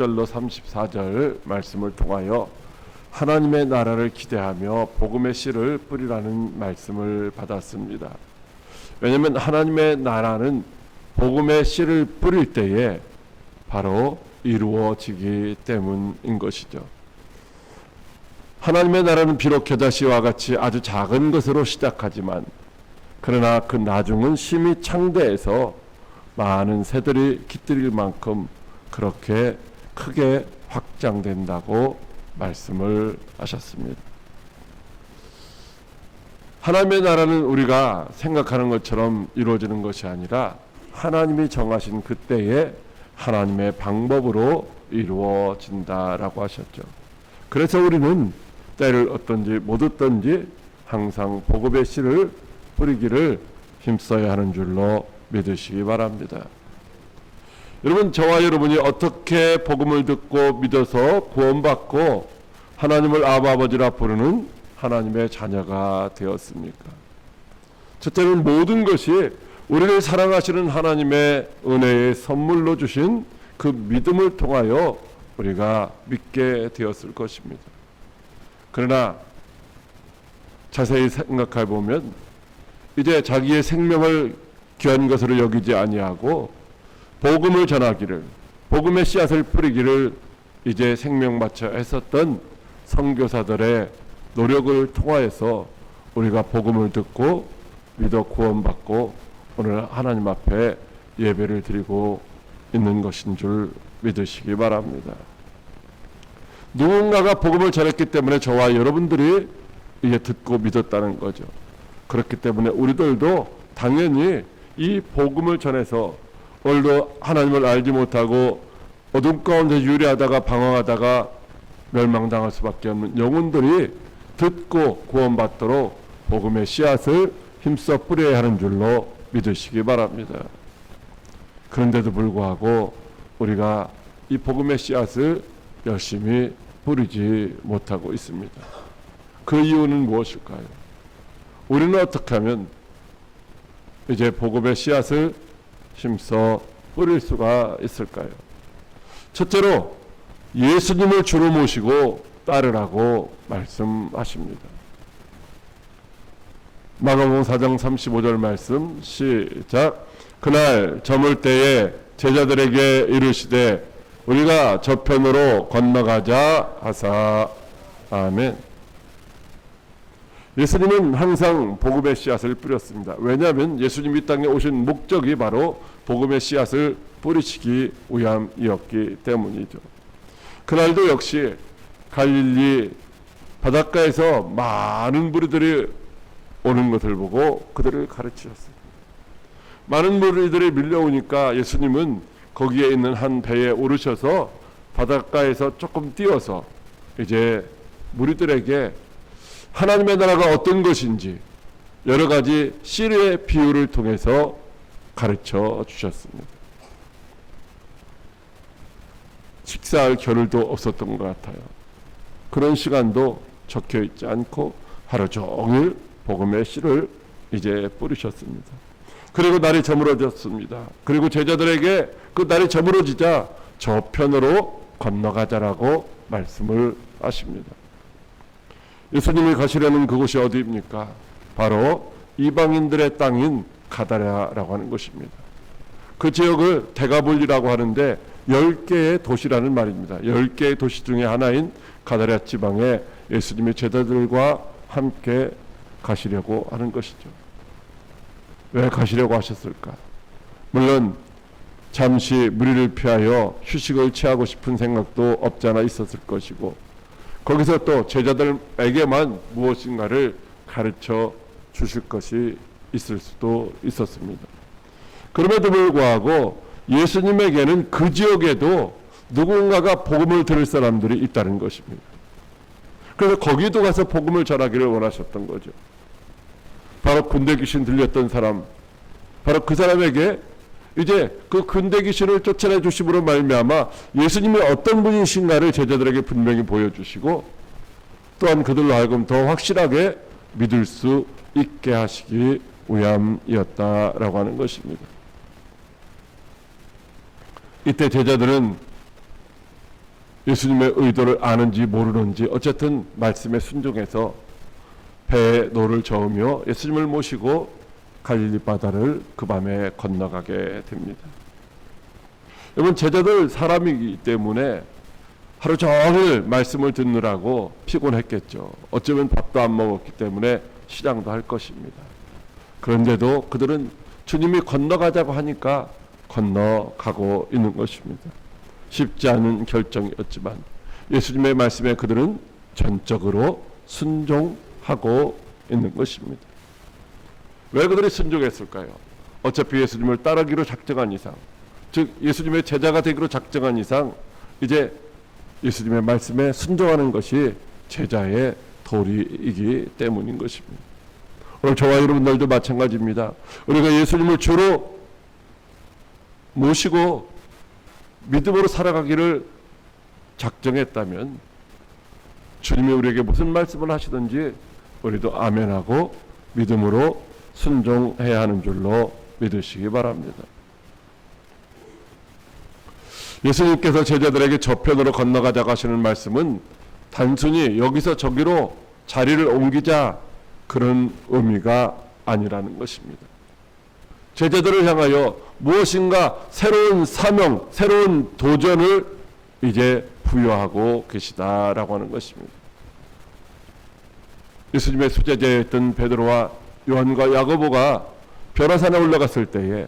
31절로 34절 말씀을 통하여 하나님의 나라를 기대하며 복음의 씨를 뿌리라는 말씀을 받았습니다. 왜냐하면 하나님의 나라는 복음의 씨를 뿌릴 때에 바로 이루어지기 때문인 것이죠. 하나님의 나라는 비록 겨자씨와 같이 아주 작은 것으로 시작하지만 그러나 그 나중은 심히 창대해서 많은 새들이 깃들일 만큼 그렇게 크게 확장된다고 말씀을 하셨습니다. 하나님의 나라는 우리가 생각하는 것처럼 이루어지는 것이 아니라 하나님이 정하신 그때에 하나님의 방법으로 이루어진다라고 하셨죠. 그래서 우리는 때를 어떤지 못 얻든지 항상 복음의 씨를 뿌리기를 힘써야 하는 줄로 믿으시기 바랍니다. 여러분 저와 여러분이 어떻게 복음을 듣고 믿어서 구원받고 하나님을 아버지라 부르는 하나님의 자녀가 되었습니까? 첫째는 모든 것이 우리를 사랑하시는 하나님의 은혜의 선물로 주신 그 믿음을 통하여 우리가 믿게 되었을 것입니다. 그러나 자세히 생각해 보면 이제 자기의 생명을 귀한 것으로 여기지 아니하고 복음을 전하기를 복음의 씨앗을 뿌리기를 이제 생명 바쳐 했었던 선교사들의 노력을 통하여서 우리가 복음을 듣고 믿어 구원받고 오늘 하나님 앞에 예배를 드리고 있는 것인 줄 믿으시기 바랍니다. 누군가가 복음을 전했기 때문에 저와 여러분들이 이제 듣고 믿었다는 거죠. 그렇기 때문에 우리들도 당연히 이 복음을 전해서 오늘도 하나님을 알지 못하고 어둠 가운데 유리하다가 방황하다가 멸망당할 수밖에 없는 영혼들이 듣고 구원받도록 복음의 씨앗을 힘써 뿌려야 하는 줄로 믿으시기 바랍니다. 그런데도 불구하고 우리가 이 복음의 씨앗을 열심히 뿌리지 못하고 있습니다. 그 이유는 무엇일까요? 우리는 어떻게 하면 이제 복음의 씨앗을 힘써 뿌릴 수가 있을까요? 첫째로 예수님을 주로 모시고 따르라고 말씀하십니다. 마가복음 4장 35절 말씀 시작 그날 저물 때에 제자들에게 이르시되 우리가 저편으로 건너가자 하사 아멘 예수님은 항상 복음의 씨앗을 뿌렸습니다. 왜냐하면 예수님 이 땅에 오신 목적이 바로 복음의 씨앗을 뿌리시기 위함이었기 때문이죠. 그날도 역시 갈릴리 바닷가에서 많은 무리들이 오는 것을 보고 그들을 가르치셨습니다. 많은 무리들이 밀려오니까 예수님은 거기에 있는 한 배에 오르셔서 바닷가에서 조금 뛰어서 이제 무리들에게 하나님의 나라가 어떤 것인지 여러 가지 시리의 비유를 통해서 가르쳐 주셨습니다. 식사할 겨를도 없었던 것 같아요. 그런 시간도 적혀 있지 않고 하루 종일 복음의 씨를 이제 뿌리셨습니다. 그리고 날이 저물어졌습니다. 그리고 제자들에게 그 날이 저물어지자 저편으로 건너가자라고 말씀을 하십니다. 예수님이 가시려는 그곳이 어디입니까? 바로 이방인들의 땅인 가다라라고 하는 곳입니다. 그 지역을 대가볼리라고 하는데 10개의 도시라는 말입니다. 10개의 도시 중에 하나인 가다랴 지방에 예수님의 제자들과 함께 가시려고 하는 것이죠. 왜 가시려고 하셨을까? 물론 잠시 무리를 피하여 휴식을 취하고 싶은 생각도 없지 않아 있었을 것이고 거기서 또 제자들에게만 무엇인가를 가르쳐 주실 것이 있을 수도 있었습니다. 그럼에도 불구하고 예수님에게는 그 지역에도 누군가가 복음을 들을 사람들이 있다는 것입니다. 그래서 거기도 가서 복음을 전하기를 원하셨던 거죠. 바로 군대 귀신 들렸던 사람, 바로 그 사람에게 이제 그 군대 귀신을 쫓아내 주심으로 말미암아 예수님이 어떤 분이신가를 제자들에게 분명히 보여주시고 또한 그들로 하여금 더 확실하게 믿을 수 있게 하시기 위함이었다라고 하는 것입니다. 이때 제자들은 예수님의 의도를 아는지 모르는지 어쨌든 말씀에 순종해서 배에 노를 저으며 예수님을 모시고 갈릴리 바다를 그 밤에 건너가게 됩니다. 여러분 제자들 사람이기 때문에 하루 종일 말씀을 듣느라고 피곤했겠죠. 어쩌면 밥도 안 먹었기 때문에 시장도 할 것입니다. 그런데도 그들은 주님이 건너가자고 하니까 건너가고 있는 것입니다. 쉽지 않은 결정이었지만 예수님의 말씀에 그들은 전적으로 순종하고 있는 것입니다. 왜 그들이 순종했을까요? 어차피 예수님을 따르기로 작정한 이상, 즉 예수님의 제자가 되기로 작정한 이상 이제 예수님의 말씀에 순종하는 것이 제자의 도리이기 때문인 것입니다. 오늘 저와 여러분들도 마찬가지입니다. 우리가 예수님을 주로 모시고 믿음으로 살아가기를 작정했다면 주님이 우리에게 무슨 말씀을 하시든지 우리도 아멘하고 믿음으로 순종해야 하는 줄로 믿으시기 바랍니다. 예수님께서 제자들에게 저편으로 건너가자고 하시는 말씀은 단순히 여기서 저기로 자리를 옮기자 그런 의미가 아니라는 것입니다. 제자들을 향하여 무엇인가 새로운 사명, 새로운 도전을 이제 부여하고 계시다라고 하는 것입니다. 예수님의 수제자였던 베드로와 요한과 야고보가 변화산에 올라갔을 때에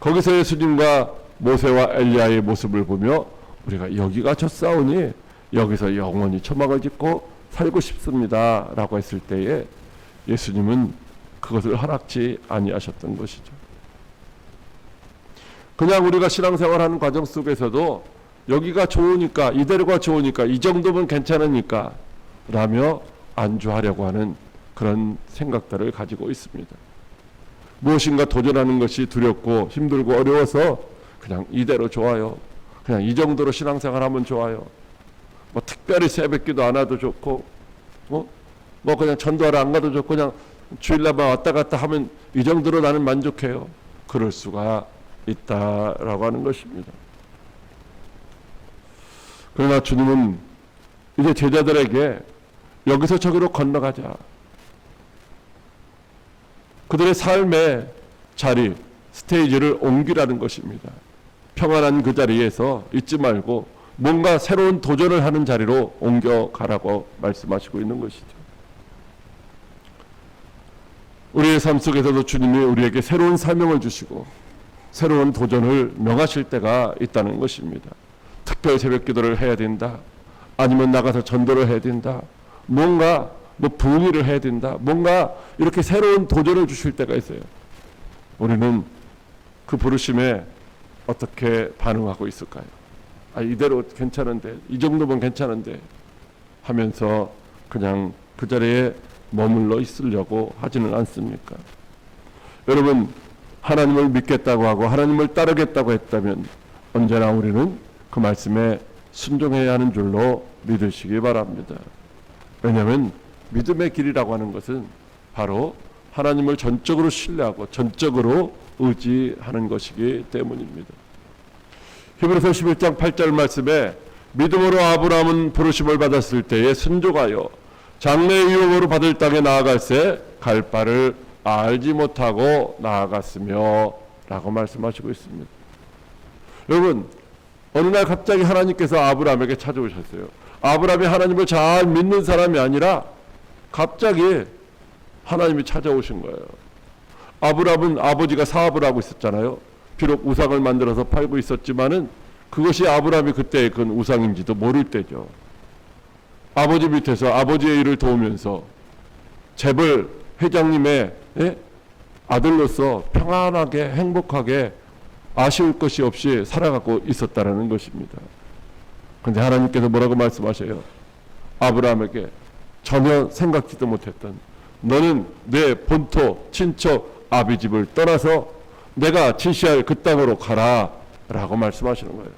거기서 예수님과 모세와 엘리야의 모습을 보며 우리가 여기가 졌사오니 여기서 영원히 초막을 짓고 살고 싶습니다라고 했을 때에 예수님은 그것을 허락지 아니하셨던 것이죠. 그냥 우리가 신앙생활하는 과정 속에서도 여기가 좋으니까 이대로가 좋으니까 이 정도면 괜찮으니까 라며 안주하려고 하는 그런 생각들을 가지고 있습니다. 무엇인가 도전하는 것이 두렵고 힘들고 어려워서 그냥 이대로 좋아요. 그냥 이 정도로 신앙생활 하면 좋아요. 뭐 특별히 새벽기도 안 와도 좋고 뭐, 뭐 그냥 전도하러 안 가도 좋고 그냥 주일날만 왔다 갔다 하면 이 정도로 나는 만족해요. 그럴 수가 있다라고 하는 것입니다. 그러나 주님은 이제 제자들에게 여기서 저기로 건너가자. 그들의 삶의 자리, 스테이지를 옮기라는 것입니다. 평안한 그 자리에서 있지 말고 뭔가 새로운 도전을 하는 자리로 옮겨가라고 말씀하시고 있는 것이죠. 우리의 삶 속에서도 주님이 우리에게 새로운 사명을 주시고 새로운 도전을 명하실 때가 있다는 것입니다. 특별 새벽 기도를 해야 된다. 아니면 나가서 전도를 해야 된다. 뭔가 뭐 부흥회를 해야 된다. 뭔가 이렇게 새로운 도전을 주실 때가 있어요. 우리는 그 부르심에 어떻게 반응하고 있을까요? 아, 이대로 괜찮은데, 이 정도면 괜찮은데 하면서 그냥 그 자리에 머물러 있으려고 하지는 않습니까? 여러분, 하나님을 믿겠다고 하고 하나님을 따르겠다고 했다면 언제나 우리는 그 말씀에 순종해야 하는 줄로 믿으시기 바랍니다. 왜냐하면 믿음의 길이라고 하는 것은 바로 하나님을 전적으로 신뢰하고 전적으로 의지하는 것이기 때문입니다. 히브리서 11장 8절 말씀에 믿음으로 아브라함은 부르심을 받았을 때에 순종하여 장래의 유업으로 받을 땅에 나아갈새 갈 바를 알지 못하고 나아갔으며 라고 말씀하시고 있습니다. 여러분 어느 날 갑자기 하나님께서 아브라함에게 찾아오셨어요. 아브라함이 하나님을 잘 믿는 사람이 아니라 갑자기 하나님이 찾아오신 거예요. 아브라함은 아버지가 사업을 하고 있었잖아요. 비록 우상을 만들어서 팔고 있었지만은 그것이 아브라함이 그때 그 우상인지도 모를 때죠. 아버지 밑에서 아버지의 일을 도우면서 재벌 회장님의 예? 아들로서 평안하게 행복하게 아쉬울 것이 없이 살아가고 있었다라는 것입니다. 그런데 하나님께서 뭐라고 말씀하셔요? 아브라함에게 전혀 생각지도 못했던 너는 내 본토 친척 아비 집을 떠나서 내가 지시할 그 땅으로 가라 라고 말씀하시는 거예요.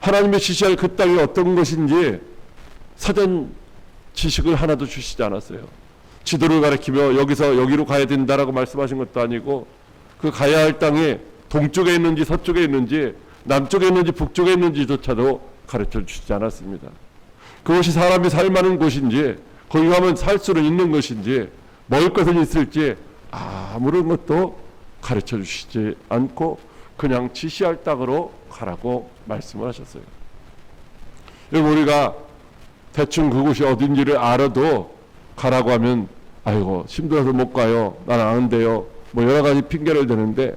하나님의 지시할 그 땅이 어떤 것인지 사전 지식을 하나도 주시지 않았어요. 지도를 가리키며 여기서 여기로 가야 된다라고 말씀하신 것도 아니고 그 가야 할 땅이 동쪽에 있는지 서쪽에 있는지 남쪽에 있는지 북쪽에 있는지조차도 가르쳐 주시지 않았습니다. 그것이 사람이 살만한 곳인지 거기 가면 살 수는 있는 것인지 먹을 것은 있을지 아무런 것도 가르쳐 주시지 않고 그냥 지시할 땅으로 가라고 말씀을 하셨어요. 우리가 대충 그곳이 어딘지를 알아도 가라고 하면 아이고 힘들어서 못 가요. 나는 아는데요. 뭐 여러 가지 핑계를 대는데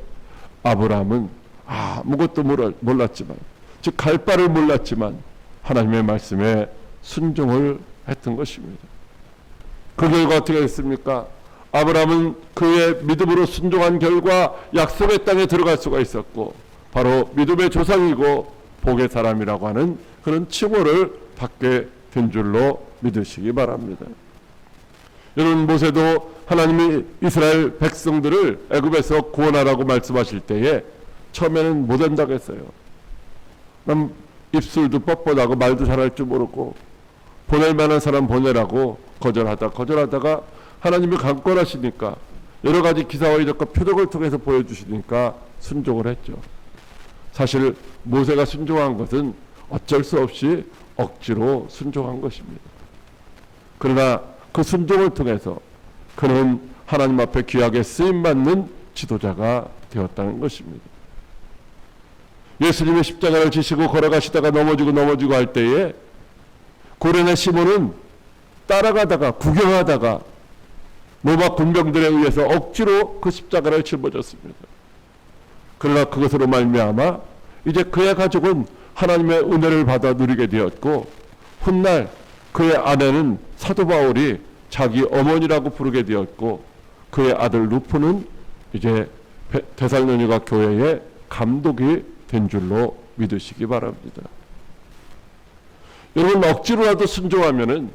아브라함은 아무것도 몰랐지만 즉 갈 바를 몰랐지만 하나님의 말씀에 순종을 했던 것입니다. 그 결과 어떻게 됐습니까? 아브라함은 그의 믿음으로 순종한 결과 약속의 땅에 들어갈 수가 있었고 바로 믿음의 조상이고 복의 사람이라고 하는 그런 칭호를 받게 된 줄로 믿으시기 바랍니다. 여러분 모세도 하나님이 이스라엘 백성들을 애굽에서 구원하라고 말씀하실 때에 처음에는 못 한다고 했어요. 난 입술도 뻣뻣하고 말도 잘할 줄 모르고 보낼 만한 사람 보내라고 거절하다 거절하다가 하나님이 강권하시니까 여러 가지 기사와 이적과 표적을 통해서 보여주시니까 순종을 했죠. 사실 모세가 순종한 것은 어쩔 수 없이 억지로 순종한 것입니다. 그러나 그 순종을 통해서 그는 하나님 앞에 귀하게 쓰임 받는 지도자가 되었다는 것입니다. 예수님의 십자가를 지시고 걸어가시다가 넘어지고 넘어지고 할 때에 고레네 시몬은 따라가다가 구경하다가 로마 군병들에 의해서 억지로 그 십자가를 짊어졌습니다. 그러나 그것으로 말미암아 이제 그의 가족은 하나님의 은혜를 받아 누리게 되었고 훗날 그의 아내는 사도 바울이 자기 어머니라고 부르게 되었고 그의 아들 루프는 이제 베- 데살로니가 교회의 감독이 된 줄로 믿으시기 바랍니다. 여러분 억지로라도 순종하면은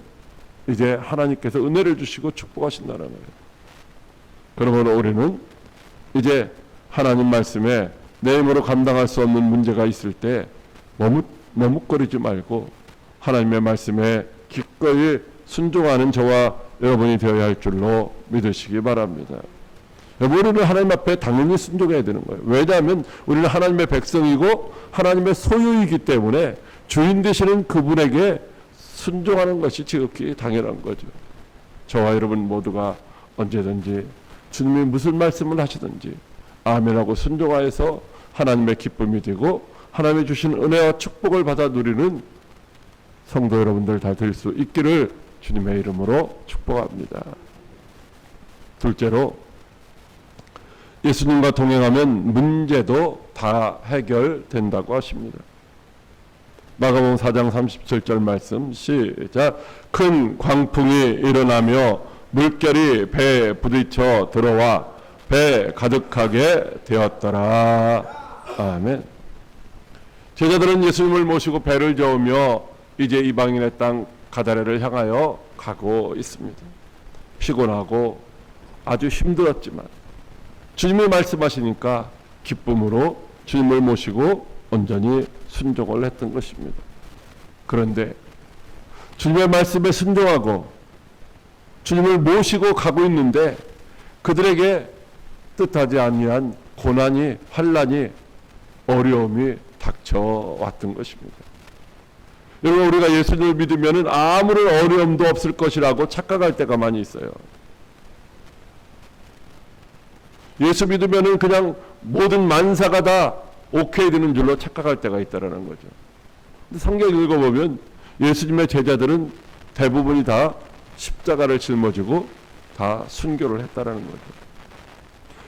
이제 하나님께서 은혜를 주시고 축복하신다는 거예요. 그러면 우리는 이제 하나님 말씀에 내 힘으로 감당할 수 없는 문제가 있을 때 머뭇, 머뭇거리지 말고 하나님의 말씀에 기꺼이 순종하는 저와 여러분이 되어야 할 줄로 믿으시기 바랍니다. 우리는 하나님 앞에 당연히 순종해야 되는 거예요. 왜냐하면 우리는 하나님의 백성이고 하나님의 소유이기 때문에 주인 되시는 그분에게 순종하는 것이 지극히 당연한 거죠. 저와 여러분 모두가 언제든지 주님이 무슨 말씀을 하시든지 아멘하고 순종하여서 하나님의 기쁨이 되고 하나님이 주신 은혜와 축복을 받아 누리는 성도 여러분들 다 될 수 있기를 주님의 이름으로 축복합니다. 둘째로 예수님과 동행하면 문제도 다 해결된다고 하십니다. 마가복음 4장 37절 말씀 시작. 큰 광풍이 일어나며 물결이 배에 부딪혀 들어와 배 가득하게 되었더라. 아멘. 제자들은 예수님을 모시고 배를 저으며 이제 이방인의 땅 가다레를 향하여 가고 있습니다. 피곤하고 아주 힘들었지만 주님이 말씀하시니까 기쁨으로 주님을 모시고 온전히 순종을 했던 것입니다. 그런데 주님의 말씀에 순종하고 주님을 모시고 가고 있는데 그들에게 뜻하지 아니한 고난이 환란이 어려움이 닥쳐왔던 것입니다. 여러분 우리가 예수님을 믿으면 아무런 어려움도 없을 것이라고 착각할 때가 많이 있어요. 예수 믿으면은 그냥 모든 만사가 다 오케이 되는 줄로 착각할 때가 있다라는 거죠. 근데 성경 읽어보면 예수님의 제자들은 대부분이 다 십자가를 짊어지고 다 순교를 했다라는 거죠.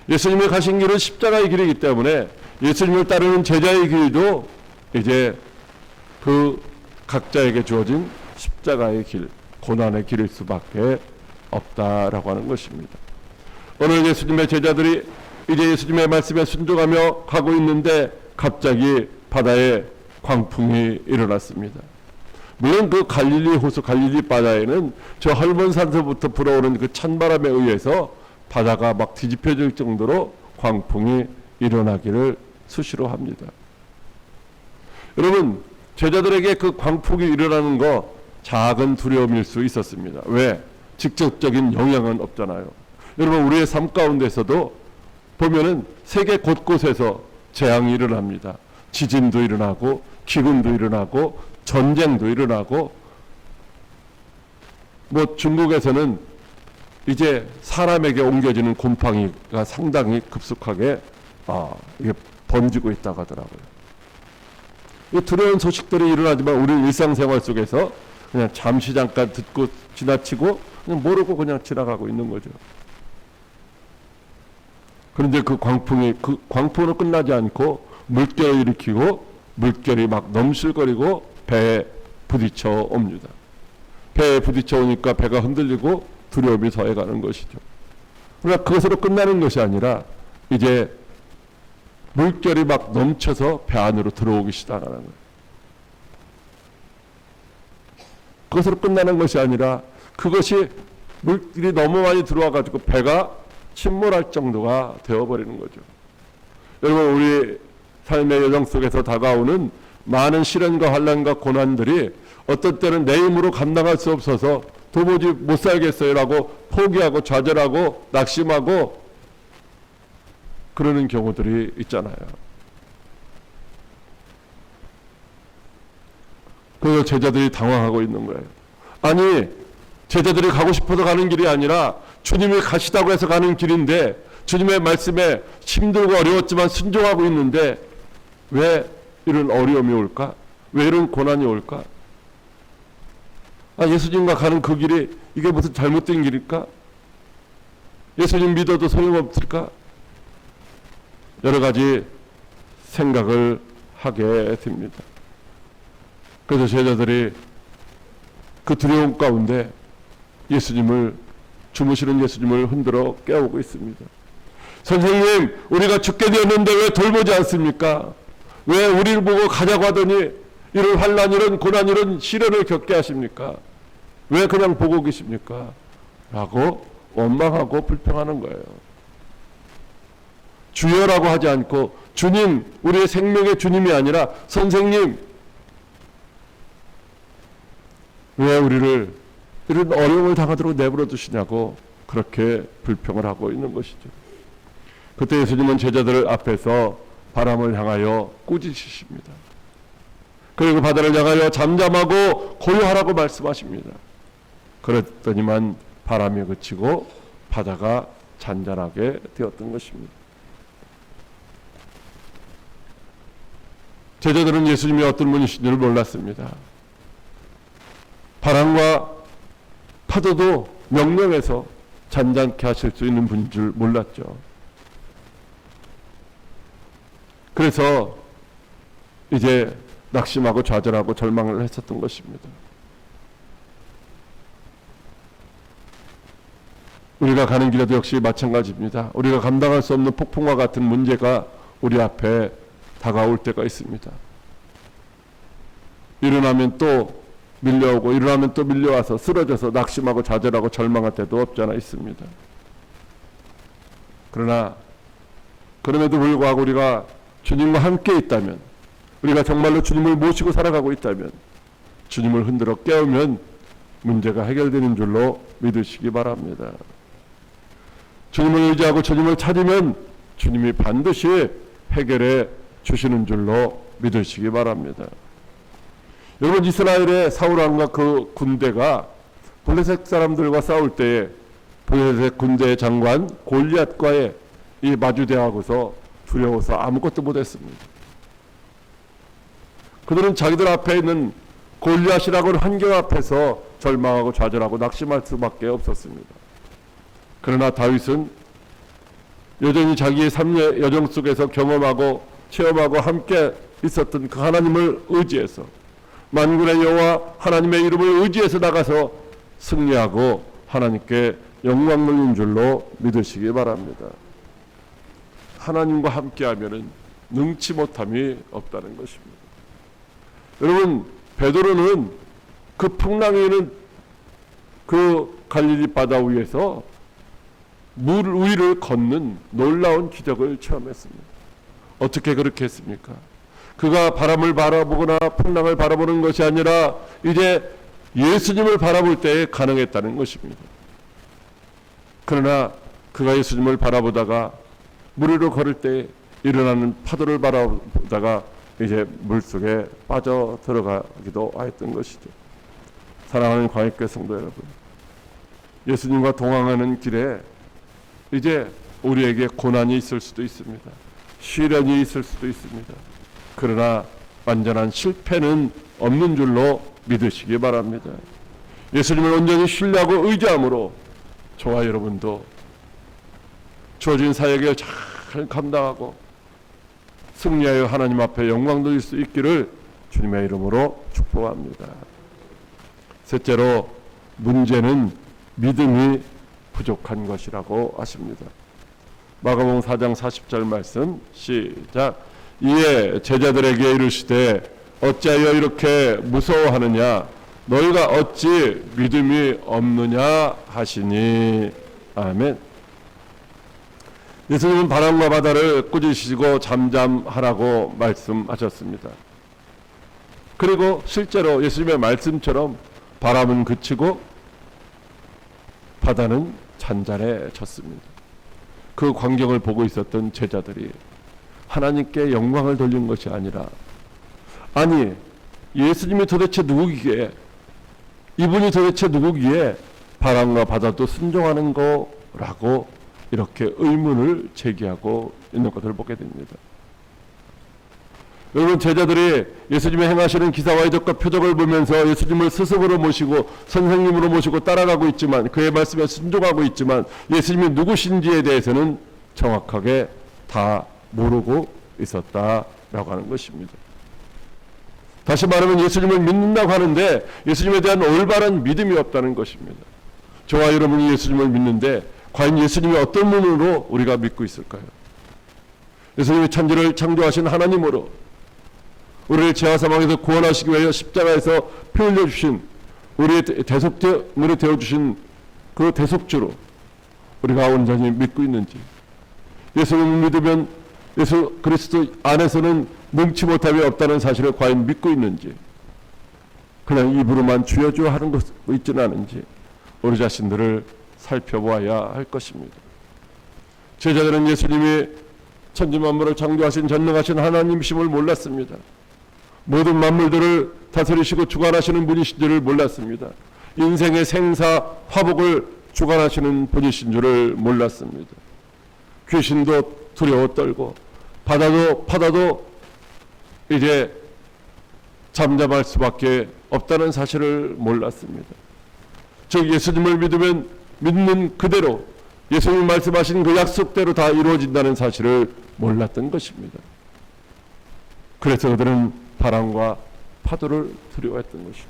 예수님이 가신 길은 십자가의 길이기 때문에 예수님을 따르는 제자의 길도 이제 그 각자에게 주어진 십자가의 길, 고난의 길일 수밖에 없다라고 하는 것입니다. 오늘 예수님의 제자들이 이제 예수님의 말씀에 순종하며 가고 있는데 갑자기 바다에 광풍이 일어났습니다. 물론 그 갈릴리 호수 갈릴리 바다에는 저 헐몬산서부터 불어오는 그 찬바람에 의해서 바다가 막 뒤집혀질 정도로 광풍이 일어나기를 수시로 합니다. 여러분 제자들에게 그 광풍이 일어나는 거 작은 두려움일 수 있었습니다. 왜? 직접적인 영향은 없잖아요. 여러분 우리의 삶 가운데서도 보면은 세계 곳곳에서 재앙이 일어납니다. 지진도 일어나고 기근도 일어나고 전쟁도 일어나고 뭐 중국에서는 이제 사람에게 옮겨지는 곰팡이가 상당히 급속하게 아, 이게 번지고 있다고 하더라고요. 이 두려운 소식들이 일어나지만 우리 일상생활 속에서 그냥 잠시 잠깐 듣고 지나치고 그냥 모르고 그냥 지나가고 있는 거죠. 그런데 그 광풍이 그 광풍으로 끝나지 않고 물결을 일으키고 물결이 막 넘실거리고 배에 부딪혀 옵니다. 배에 부딪혀 오니까 배가 흔들리고 두려움이 더해가는 것이죠. 그러나 그것으로 끝나는 것이 아니라 이제 물결이 막 넘쳐서 배 안으로 들어오기 시작하는 거예요. 그것으로 끝나는 것이 아니라 그것이 물길이 너무 많이 들어와 가지고 배가 침몰할 정도가 되어버리는 거죠. 여러분 우리 삶의 여정 속에서 다가오는 많은 시련과 환란과 고난들이 어떤 때는 내 힘으로 감당할 수 없어서 도무지 못 살겠어요라고 포기하고 좌절하고 낙심하고 그러는 경우들이 있잖아요. 그래서 제자들이 당황하고 있는 거예요. 아니 제자들이 가고 싶어서 가는 길이 아니라 주님이 가시다고 해서 가는 길인데 주님의 말씀에 힘들고 어려웠지만 순종하고 있는데 왜 이런 어려움이 올까? 왜 이런 고난이 올까? 아, 예수님과 가는 그 길이 이게 무슨 잘못된 길일까? 예수님 믿어도 소용없을까? 여러 가지 생각을 하게 됩니다. 그래서 제자들이 그 두려움 가운데 예수님을 주무시는 예수님을 흔들어 깨우고 있습니다. 선생님, 우리가 죽게 되었는데 왜 돌보지 않습니까? 왜 우리를 보고 가자고 하더니 이런 환란, 이런 고난, 이런 시련을 겪게 하십니까? 왜 그냥 보고 계십니까? 라고 원망하고 불평하는 거예요. 주여라고 하지 않고 주님, 우리의 생명의 주님이 아니라 선생님, 왜 우리를 이런 어려움을 당하도록 내버려 두시냐고 그렇게 불평을 하고 있는 것이죠. 그때 예수님은 제자들 앞에서 바람을 향하여 꾸짖으십니다. 그리고 바다를 향하여 잠잠하고 고요하라고 말씀하십니다. 그랬더니만 바람이 그치고 바다가 잔잔하게 되었던 것입니다. 제자들은 예수님이 어떤 분이신지를 몰랐습니다. 바람과 파도도 명령해서 잔잔케 하실 수 있는 분인 줄 몰랐죠. 그래서 이제 낙심하고 좌절하고 절망을 했었던 것입니다. 우리가 가는 길에도 역시 마찬가지입니다. 우리가 감당할 수 없는 폭풍과 같은 문제가 우리 앞에 다가올 때가 있습니다. 일어나면 또 밀려오고 일어나면 또 밀려와서 쓰러져서 낙심하고 좌절하고 절망할 때도 없잖아 있습니다. 그러나 그럼에도 불구하고 우리가 주님과 함께 있다면 우리가 정말로 주님을 모시고 살아가고 있다면 주님을 흔들어 깨우면 문제가 해결되는 줄로 믿으시기 바랍니다. 주님을 의지하고 주님을 찾으면 주님이 반드시 해결해 주시는 줄로 믿으시기 바랍니다. 여러분 이스라엘의 사울 왕과 그 군대가 블레셋 사람들과 싸울 때에 블레셋 군대 장관 골리앗과의 이 마주대하고서 두려워서 아무것도 못했습니다. 그들은 자기들 앞에 있는 골리앗이라고 환경 앞에서 절망하고 좌절하고 낙심할 수밖에 없었습니다. 그러나 다윗은 여전히 자기의 삶의 여정 속에서 경험하고 체험하고 함께 있었던 그 하나님을 의지해서 만군의 여호와 하나님의 이름을 의지해서 나가서 승리하고 하나님께 영광 돌린 줄로 믿으시기 바랍니다. 하나님과 함께하면은 능치 못함이 없다는 것입니다. 여러분 베드로는 그 풍랑이 그 갈릴리 바다 위에서 물 위를 걷는 놀라운 기적을 체험했습니다. 어떻게 그렇게 했습니까? 그가 바람을 바라보거나 풍랑을 바라보는 것이 아니라 이제 예수님을 바라볼 때 가능했다는 것입니다. 그러나 그가 예수님을 바라보다가 물 위로 걸을 때 일어나는 파도를 바라보다가 이제 물 속에 빠져 들어가기도 하였던 것이죠. 사랑하는 광역교 성도 여러분, 예수님과 동행하는 길에 이제 우리에게 고난이 있을 수도 있습니다. 시련이 있을 수도 있습니다. 그러나 완전한 실패는 없는 줄로 믿으시기 바랍니다. 예수님을 온전히 신뢰하고 의지함으로 저와 여러분도 주어진 사역을 잘 감당하고 승리하여 하나님 앞에 영광 돌릴 수 있기를 주님의 이름으로 축복합니다. 셋째로 문제는 믿음이 부족한 것이라고 하십니다. 마가복음 4장 40절 말씀 시작 이에 제자들에게 이르시되 어찌하여 이렇게 무서워하느냐 너희가 어찌 믿음이 없느냐 하시니 아멘 예수님은 바람과 바다를 꾸짖으시고 잠잠하라고 말씀하셨습니다. 그리고 실제로 예수님의 말씀처럼 바람은 그치고 바다는 잔잔해졌습니다. 그 광경을 보고 있었던 제자들이 하나님께 영광을 돌린 것이 아니라 아니 예수님이 도대체 누구기에 이분이 도대체 누구기에 바람과 바다도 순종하는 거라고 이렇게 의문을 제기하고 있는 것을 보게 됩니다. 여러분 제자들이 예수님의 행하시는 기사와 이적과 표적을 보면서 예수님을 스승으로 모시고 선생님으로 모시고 따라가고 있지만 그의 말씀에 순종하고 있지만 예수님이 누구신지에 대해서는 정확하게 다 모르고 있었다라고 하는 것입니다. 다시 말하면 예수님을 믿는다고 하는데 예수님에 대한 올바른 믿음이 없다는 것입니다. 저와 여러분이 예수님을 믿는데 과연 예수님이 어떤 눈으로 우리가 믿고 있을까요? 예수님이 천지를 창조하신 하나님으로 우리를 죄와 사망에서 구원하시기 위하여 십자가에서 피 흘려 주신 우리의 대속물이 되어 주신 그 대속주로 우리가 온전히 믿고 있는지 예수님을 믿으면 예수 그리스도 안에서는 능치 못함이 없다는 사실을 과연 믿고 있는지 그냥 입으로만 주여 주여 하는 것 있지는 않은지 우리 자신들을 살펴보아야 할 것입니다. 제자들은 예수님이 천지 만물을 창조하신 전능하신 하나님이심을 몰랐습니다. 모든 만물들을 다스리시고 주관하시는 분이신 줄을 몰랐습니다. 인생의 생사 화복을 주관하시는 분이신 줄을 몰랐습니다. 귀신도 두려워 떨고 바다도 바다도 이제 잠잠할 수밖에 없다는 사실을 몰랐습니다. 즉 예수님을 믿으면 믿는 그대로 예수님 말씀하신 그 약속대로 다 이루어진다는 사실을 몰랐던 것입니다. 그래서 그들은 바람과 파도를 두려워했던 것이죠.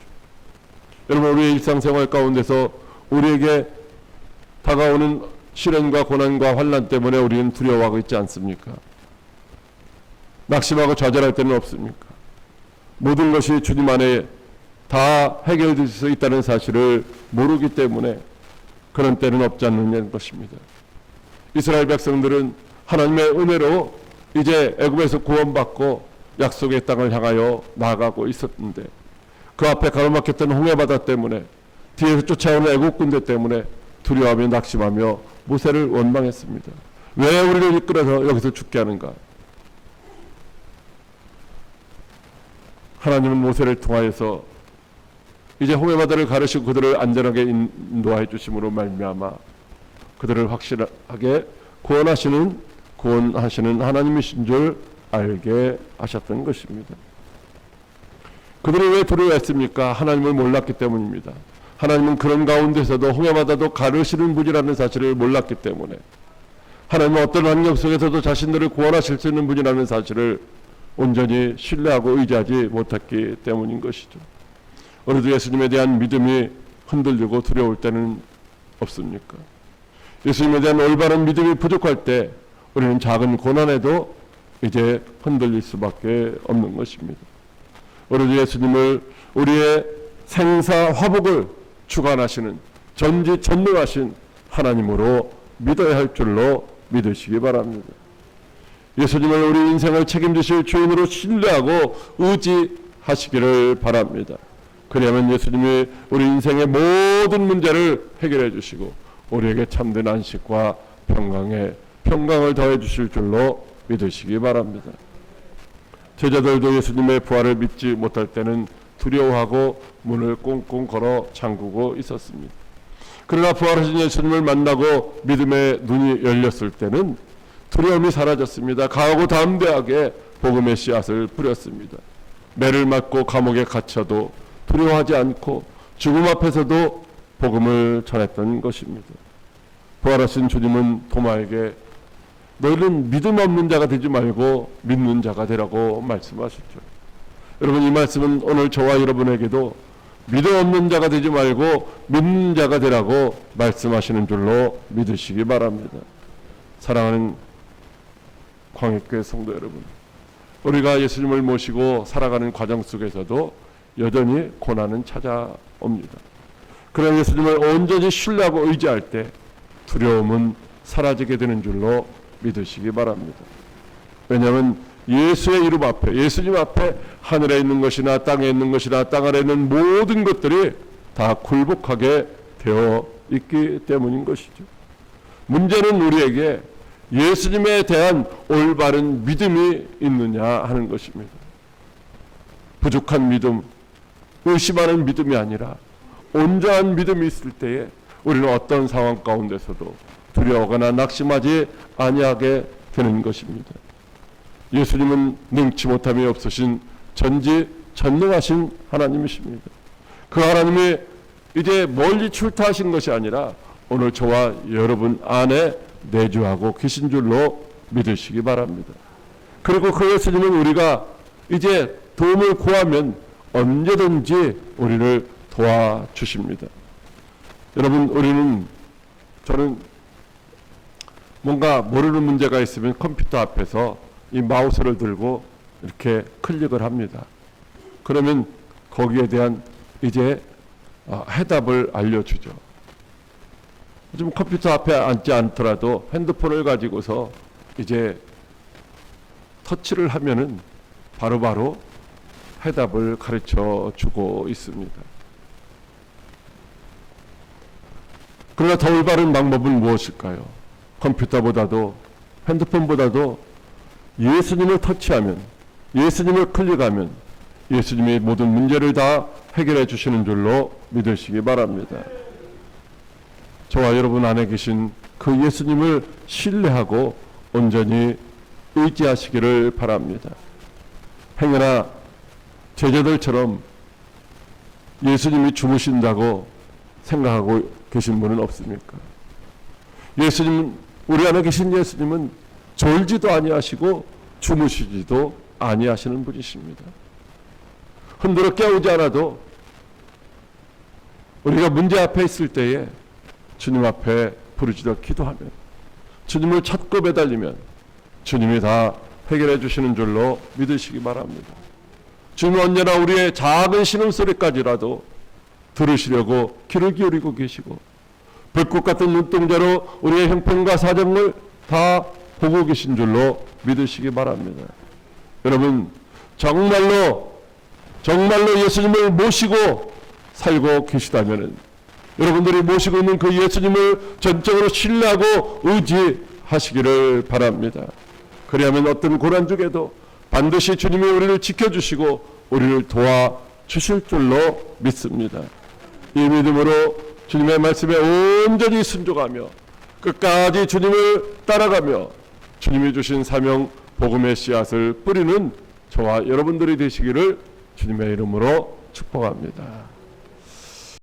여러분 우리의 일상생활 가운데서 우리에게 다가오는 시련과 고난과 환란 때문에 우리는 두려워하고 있지 않습니까? 낙심하고 좌절할 때는 없습니까? 모든 것이 주님 안에 다 해결될 수 있다는 사실을 모르기 때문에 그런 때는 없지 않느냐는 것입니다. 이스라엘 백성들은 하나님의 은혜로 이제 애굽에서 구원받고 약속의 땅을 향하여 나아가고 있었는데 그 앞에 가로막혔던 홍해바다 때문에 뒤에서 쫓아오는 애국 군대 때문에 두려워하며 낙심하며 모세를 원망했습니다. 왜 우리를 이끌어서 여기서 죽게 하는가? 하나님은 모세를 통하여서 이제 홍해 바다를 가르시고 그들을 안전하게 인도해 주심으로 말미암아 그들을 확실하게 구원하시는 구원하시는 하나님이신 줄 알게 하셨던 것입니다. 그들이 왜 두려워했습니까? 하나님을 몰랐기 때문입니다. 하나님은 그런 가운데서도 홍해바다도 가르시는 분이라는 사실을 몰랐기 때문에 하나님은 어떤 환경 속에서도 자신들을 구원하실 수 있는 분이라는 사실을 온전히 신뢰하고 의지하지 못했기 때문인 것이죠. 오늘도 예수님에 대한 믿음이 흔들리고 두려울 때는 없습니까? 예수님에 대한 올바른 믿음이 부족할 때 우리는 작은 고난에도 이제 흔들릴 수밖에 없는 것입니다. 오늘도 예수님을 우리의 생사 화복을 주관하시는 전지 전능하신 하나님으로 믿어야 할 줄로 믿으시기 바랍니다. 예수님을 우리 인생을 책임지실 주인으로 신뢰하고 의지하시기를 바랍니다. 그러면 예수님이 우리 인생의 모든 문제를 해결해 주시고 우리에게 참된 안식과 평강에 평강을 더해 주실 줄로 믿으시기 바랍니다. 제자들도 예수님의 부활을 믿지 못할 때는 두려워하고 문을 꽁꽁 걸어 잠그고 있었습니다. 그러나 부활하신 예수님을 만나고 믿음의 눈이 열렸을 때는 두려움이 사라졌습니다. 강하고 담대하게 복음의 씨앗을 뿌렸습니다. 매를 맞고 감옥에 갇혀도 두려워하지 않고 죽음 앞에서도 복음을 전했던 것입니다. 부활하신 주님은 도마에게 너희는 믿음 없는 자가 되지 말고 믿는 자가 되라고 말씀하셨죠. 여러분 이 말씀은 오늘 저와 여러분에게도 믿음 없는 자가 되지 말고 믿는 자가 되라고 말씀하시는 줄로 믿으시기 바랍니다. 사랑하는 광역교회 성도 여러분, 우리가 예수님을 모시고 살아가는 과정 속에서도 여전히 고난은 찾아옵니다. 그러나 예수님을 온전히 신뢰하고 의지할 때 두려움은 사라지게 되는 줄로 믿으시기 바랍니다. 왜냐하면 예수의 이름 앞에 예수님 앞에 하늘에 있는 것이나 땅에 있는 것이나 땅 아래 있는 모든 것들이 다 굴복하게 되어 있기 때문인 것이죠. 문제는 우리에게 예수님에 대한 올바른 믿음이 있느냐 하는 것입니다. 부족한 믿음, 의심하는 믿음이 아니라 온전한 믿음이 있을 때에 우리는 어떤 상황 가운데서도 두려워하거나 낙심하지 아니하게 되는 것입니다. 예수님은 능치 못함이 없으신 전지 전능하신 하나님이십니다. 그 하나님이 이제 멀리 출타하신 것이 아니라 오늘 저와 여러분 안에 내주하고 계신 줄로 믿으시기 바랍니다. 그리고 그 예수님은 우리가 이제 도움을 구하면 언제든지 우리를 도와주십니다. 여러분 우리는 저는 뭔가 모르는 문제가 있으면 컴퓨터 앞에서 이 마우스를 들고 이렇게 클릭을 합니다. 그러면 거기에 대한 이제 어, 해답을 알려주죠. 좀 컴퓨터 앞에 앉지 않더라도 핸드폰을 가지고서 이제 터치를 하면은 바로 바로 해답을 가르쳐 주고 있습니다. 그러나 더 올바른 방법은 무엇일까요? 컴퓨터보다도 핸드폰보다도 예수님을 터치하면 예수님을 클릭하면 예수님이 모든 문제를 다 해결해 주시는 줄로 믿으시기 바랍니다. 저와 여러분 안에 계신 그 예수님을 신뢰하고 온전히 의지하시기를 바랍니다. 행여나 제자들처럼 예수님이 주무신다고 생각하고 계신 분은 없습니까? 예수님 우리 안에 계신 예수님은 졸지도 아니하시고 주무시지도 아니하시는 분이십니다. 흔들어 깨우지 않아도 우리가 문제 앞에 있을 때에 주님 앞에 부르짖어 기도하면 주님을 찾고 매달리면 주님이 다 해결해 주시는 줄로 믿으시기 바랍니다. 주님은 언제나 우리의 작은 신음소리까지라도 들으시려고 귀를 기울이고 계시고 불꽃 같은 눈동자로 우리의 형편과 사정을 다 보고 계신 줄로 믿으시기 바랍니다. 여러분 정말로 정말로 예수님을 모시고 살고 계시다면 여러분들이 모시고 있는 그 예수님을 전적으로 신뢰하고 의지하시기를 바랍니다. 그리하면 어떤 고난 중에도 반드시 주님이 우리를 지켜주시고 우리를 도와 주실 줄로 믿습니다. 이 믿음으로 주님의 말씀에 온전히 순종하며 끝까지 주님을 따라가며 주님이 주신 사명 복음의 씨앗을 뿌리는 저와 여러분들이 되시기를 주님의 이름으로 축복합니다.